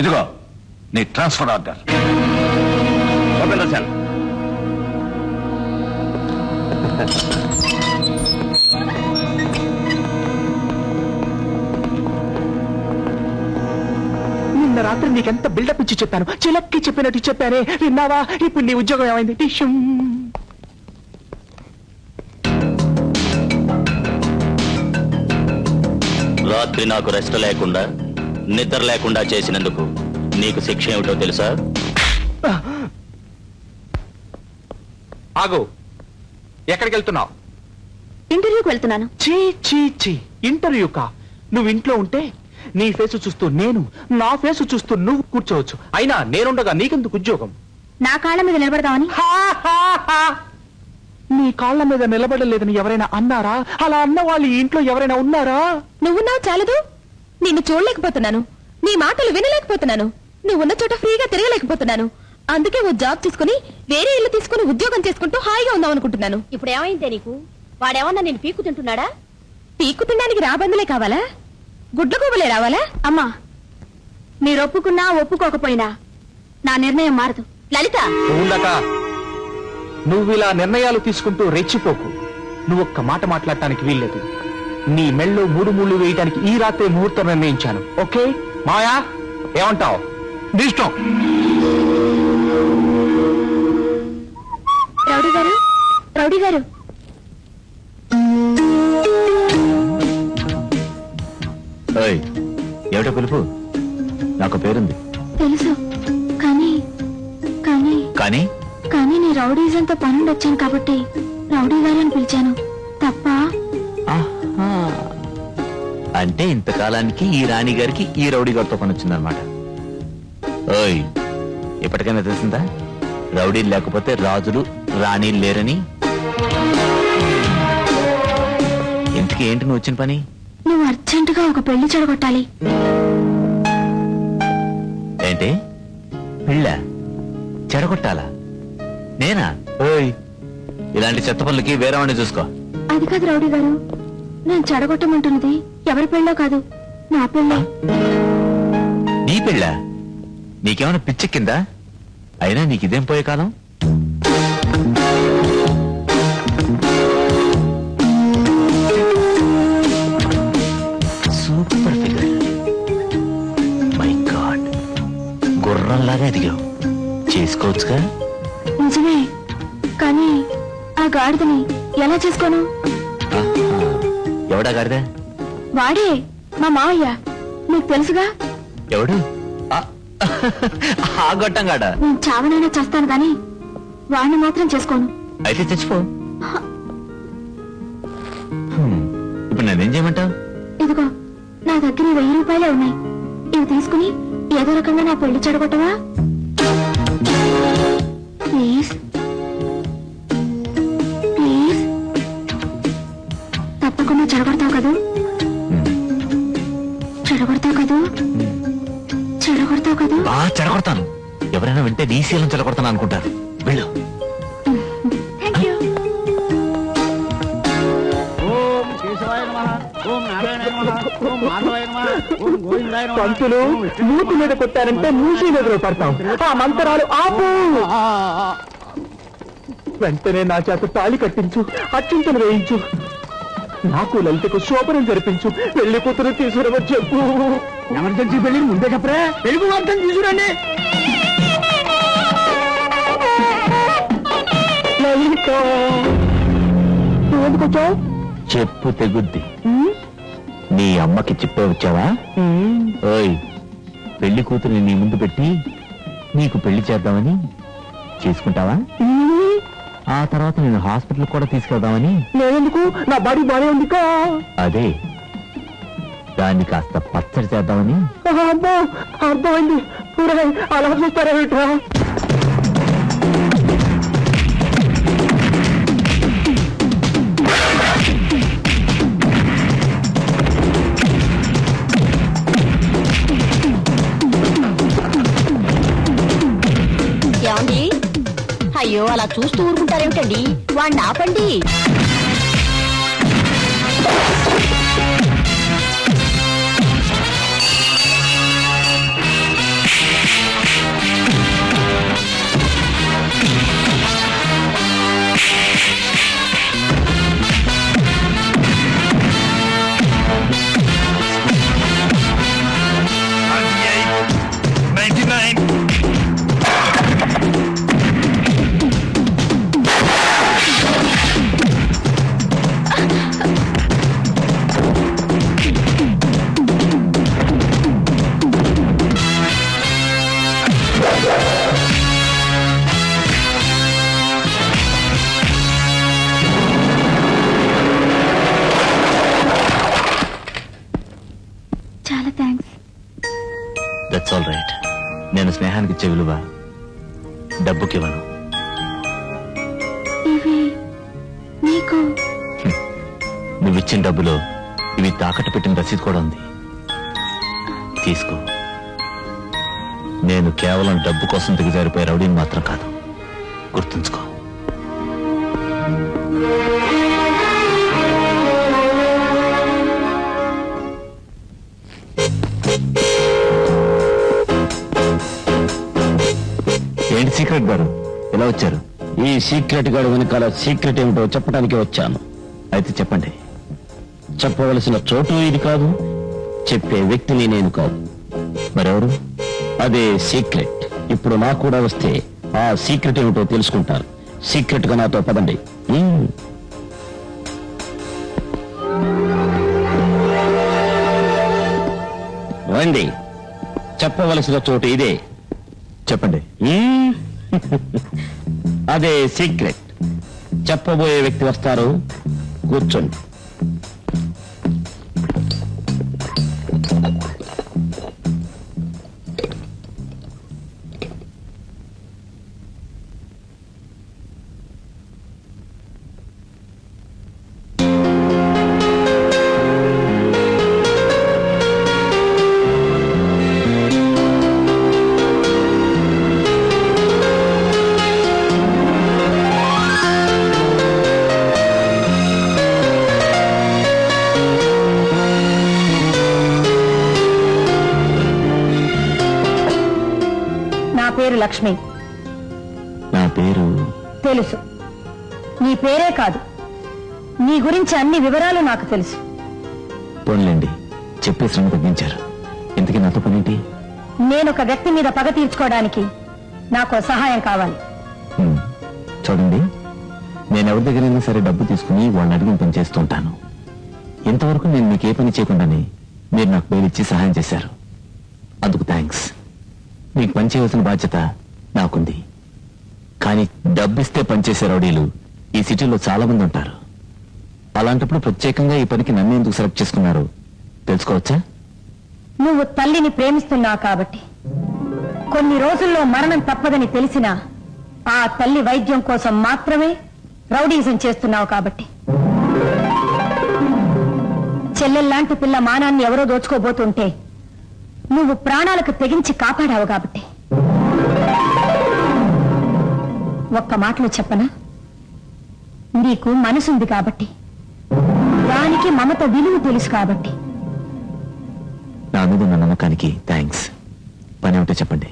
ఇదిగో నీ transfer order. నిన్న రాత్రి నీకెంత బిల్డప్ ఇచ్చి చెప్పాను? చిలక్కి చెప్పినట్టు చెప్పానే. విన్నావా? ఇప్పుడు నీ ఉద్యోగం ఏమైంది? టిష్యూమ్. రాత్రి నాకు రెస్ట్ లేకుండా నిద్ర లేకుండా చేసినందుకు నీకు శిక్ష ఏమిటో తెలుసా? ఆగు. ఎక్కడికి వెళ్తున్నావు? ఇంటర్వ్యూకి వెళ్తున్నాను. చీ చీ చీ ఇంటర్వ్యూ కా? నువ్వు ఇంట్లో ఉంటే నీ ఫేస్ చూస్తూ నేను నా ఫేస్ చూస్తూ నువ్వు కూర్చోవచ్చు. అయినా నేనుండగా నీకెందుకు ఉద్యోగం? నా కాళ్ళ మీద నిలబడదామని. హా, హా, హా. నీ కాళ్ళ మీద నిలబడలేదని ఎవరైనా అన్నారా? అలా అన్న వాళ్ళు ఇంట్లో ఎవరైనా ఉన్నారా? నువ్వున్నావు చాలదు. నిన్ను చూడలేకపోతున్నాను. నీ మాటలు వినలేకపోతున్నాను. నువ్వున్న చోట ఫ్రీగా తిరగలేకపోతున్నాను. అందుకే ఓ జాబ్ తీసుకుని వేరే ఇల్లు తీసుకుని ఉద్యోగం చేసుకుంటూ హాయిగా ఉందాం అనుకుంటున్నాను. ఇప్పుడు ఏమైందే నీకు? వాడేమన్నా నేను పీకు తింటున్నాడా? పీక్కు తినడానికి రాబందులే కావాలా? గుడ్ల గుబలే రావాలా? అమ్మా మీరు ఒప్పుకున్నా ఒప్పుకోకపోయినా నా నిర్ణయం మారదు. లలిత! ఉండక నువ్వు ఇలా నిర్ణయాలు తీసుకుంటూ రెచ్చిపోకు. నువ్వు ఒక్క మాట మాట్లాడటానికి వీల్లేదు. నీ మెళ్ళో మూడు ముళ్ళు వేయటానికి ఈ రాత్రి ముహూర్తం నిర్ణయించాను. ఓకే? మాయా ఏమంటావు? నీ ఇష్టం. రౌడీ గారు రౌడీ గారు. ఏమిటో పిలుపు? నాకు పేరుంది. తెలుసు. కానీ కానీ. కానీ? కానీ నీ రౌడీజంతో పనుండి వచ్చాను కాబట్టి రౌడీ గారు అని పిలిచాను. తప్ప. అంటే ఇంతకాలానికి ఈ రాణి గారికి ఈ రౌడీ గారితో పని వచ్చిందనమాట ఓయ్ ఇప్పటికైనా తెలిసిందా? రౌడీ లేకపోతే రాజులు రాణి లేరని? ఇంతకీ ఏంటి నువ్వు వచ్చిన పని? నువ్వు అర్జెంటుగా ఒక పెళ్ళి చెడగొట్టాలి. ఏంటి? పిల్ల చెడగొట్టాలా? నేనా? ఓయ్ ఇలాంటి చెత్త పనులకి వేరే వాడిని చూసుకో. అది కాదు రౌడీ గారు నేను చెడగొట్టమంటున్నది. ఎవరి పెళ్ళో కాదు నా పెళ్ళే. నీ పెళ్ళ? నీకేమైనా పిచ్చెక్కిందా? అయినా నీకు ఇదేం పోయే కాలం? Super figure. My God. గుర్రంలాగా ఎదిగావు. చేసుకోవచ్చుగా? నిజమే. కానీ ఆ గాడిదని ఎలా చేసుకోను. ఎవడా గారిదా వాడే మా మావయ్య. నీకు తెలుసుగా? ఎవడు? ఆ, గొట్టంగాడా. నేను చావనైనా చేస్తాను గాని వాడిని మాత్రం చేసుకోను. అయితే చచ్చిపో హ్మ్. ఇప్పుడు చేయమంటావు ఇదిగో నా దగ్గర వెయ్యి రూపాయలే ఉన్నాయి. ఇవి తీసుకుని ఏదో రకంగా నా పెళ్ళి చెడగొట్టవా? ప్లీజ్. ప్లీజ్. తప్పకుండా చెడగొడతావు కదూ? బాగా చెడగొడతాను ఎవరైనా వింటే నీ శీలం చెడగొడతాను అనుకుంటారు. వెళ్ళు. థ్యాంక్ యూ ఓం కేశవాయ నమః ఓం నారాయణాయ నమః ఓం మాధవాయ నమః ఓం గోవిందాయ నమః పంతులు మూతి మీద కొట్టారంటే మూసి మీద పడతాం ఆ మంతరాలు ఆపు. ఆ, ఆ, వెంటనే నా చేత తాళి కట్టించు అత్యంతలు వేయించు. నాకు లలితకు శోభనం జరిపించు. పెళ్ళి కూతురు తీసుకురవని చెప్పు. ఎమర్జెన్సీ పెళ్ళిని ముందే చెప్పరే? పెళ్ళి వార్తను తీసుకురండి. చెప్పు తెగుద్ది. నీ అమ్మకి చెప్పే వచ్చావా? ఓయ్ పెళ్ళి కూతురిని నీ ముందు పెట్టి నీకు పెళ్ళి చేద్దామని చేసుకుంటావా? ఆ తర్వాత నేను హాస్పిటల్ కూడా తీసుకెళ్దామని? నేనెందుకు? నా బాడీ బానే ఉంది అదే దాన్ని కాస్త పచ్చడి చేద్దామని. అర్థమైంది. అలా చూస్తారా ఏమండి? అయ్యో అలా చూస్తూ ఊరుకుంటారేమిటండి? వాడిని ఆపండి. స్నేహానికి ఇచ్చే విలువ డబ్బుకివ్వను నీకు? నువ్విచ్చిన డబ్బులో ఇవి తాకట్టు పెట్టిన రసీదు కూడా ఉంది. తీసుకో. నేను కేవలం డబ్బు కోసం దిగజారిపోయే రౌడీని మాత్రం కాదు. గుర్తుంచుకో. ఏంటి సీక్రెట్ గారు? ఎలా వచ్చారు? ఈ సీక్రెట్ గాడు వెనకాల సీక్రెట్ ఏమిటో చెప్పడానికి వచ్చాను. అయితే చెప్పండి. చెప్పవలసిన చోటు ఇది కాదు చెప్పే వ్యక్తిని నేను కాదు. మరెవరు? అదే సీక్రెట్ ఇప్పుడు నాకు కూడా వస్తే ఆ సీక్రెట్ ఏమిటో తెలుసుకుంటారు. సీక్రెట్గా నాతో పదండి. రండి. చెప్పవలసిన చోటు ఇదే. చెప్పండి. అదే సీక్రెట్. చెప్పబోయే వ్యక్తి వస్తారు. కూర్చోండి. లక్ష్మి. నా పేరు తెలుసు. నీ పేరే కాదు. నీ గురించి అన్ని వివరాలు నాకు తెలుసు. పోన్లేండి చెప్పే శ్రమ తగ్గించారు. ఇంతకీ నాతో పనేంటి? నేను ఒక వ్యక్తి మీద పగ తీర్చుకోవడానికి నాకు సహాయం కావాలి. చూడండి నేను ఎవరి దగ్గరైనా సరే డబ్బు తీసుకుని వాళ్ళని అడిగిన పని చేస్తూ ఉంటాను ఇంతవరకు నేను మీకు ఏ పని చేయకుండానే మీరు నాకు బెయిల్ ఇచ్చి సహాయం చేశారు. అందుకు థ్యాంక్స్ నీకు పనిచేయవలసిన బాధ్యత నాకుంది. కానీ డబ్బిస్తే పనిచేసే రౌడీలు ఈ సిటీలో చాలా మంది ఉంటారు. అలాంటప్పుడు ప్రత్యేకంగా ఈ పనికి నన్ను ఎందుకు సెలెక్ట్ చేసుకున్నారు? తెలుసుకోవచ్చా? నువ్వు తల్లిని ప్రేమిస్తున్నావు కాబట్టి. కొన్ని రోజుల్లో మరణం తప్పదని తెలిసినా ఆ తల్లి వైద్యం కోసం మాత్రమే రౌడీజం చేస్తున్నావు కాబట్టి. చెల్లెల్లాంటి పిల్ల మానాన్ని ఎవరో దోచుకోబోతుంటే నువ్వు ప్రాణాలకు తెగించి కాపాడావు కాబట్టి. ఒక్క మాటలో చెప్పనా? నీకు మనసుంది కాబట్టి. దానికి మమత విలువ తెలుసు కాబట్టి. నా మీద ఉన్న నమ్మకానికి థ్యాంక్స్ పని ఒకటి చెప్పండి.